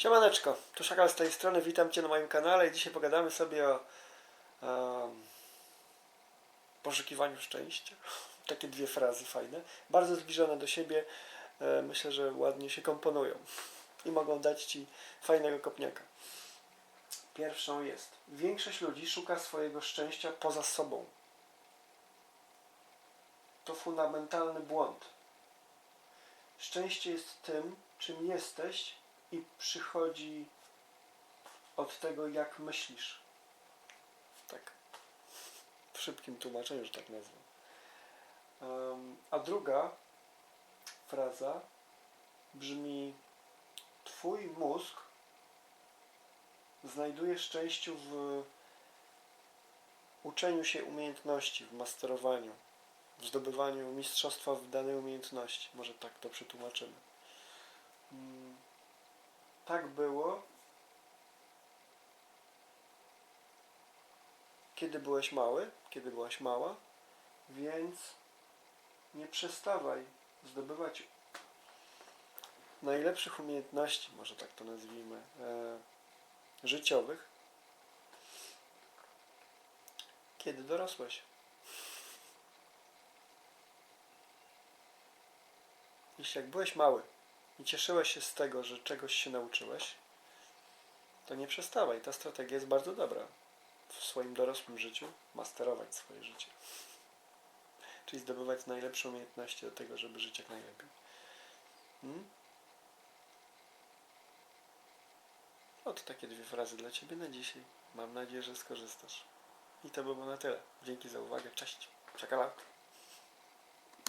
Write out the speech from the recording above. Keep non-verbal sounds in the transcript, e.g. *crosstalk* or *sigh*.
Siemaneczko, tu Szakal z tej strony, witam Cię na moim kanale i dzisiaj pogadamy sobie o em, poszukiwaniu szczęścia. *laughs* Takie dwie frazy fajne, bardzo zbliżone do siebie, e, myślę, że ładnie się komponują *laughs* i mogą dać Ci fajnego kopniaka. Pierwszą jest, większość ludzi szuka swojego szczęścia poza sobą. To fundamentalny błąd. Szczęście jest tym, czym jesteś i przychodzi od tego, jak myślisz. Tak. W szybkim tłumaczeniu, że tak nazwę. Em, a druga fraza brzmi: Twój mózg znajduje szczęściu w uczeniu się umiejętności, w masterowaniu, w zdobywaniu mistrzostwa w danej umiejętności. Może tak to przetłumaczymy. Mm, Tak było, kiedy byłeś mały, kiedy byłaś mała, więc nie przestawaj zdobywać najlepszych umiejętności, może tak to nazwijmy, e, życiowych, kiedy dorosłeś. Jeśli jak byłeś mały i cieszyłeś się z tego, że czegoś się nauczyłeś, to nie przestawaj. Ta strategia jest bardzo dobra. W swoim dorosłym życiu masterować swoje życie. Czyli zdobywać najlepsze umiejętności do tego, żeby żyć jak najlepiej. Hmm? No to takie dwie frazy dla Ciebie na dzisiaj. Mam nadzieję, że skorzystasz. I to by było na tyle. Dzięki za uwagę. Cześć. Czekalak.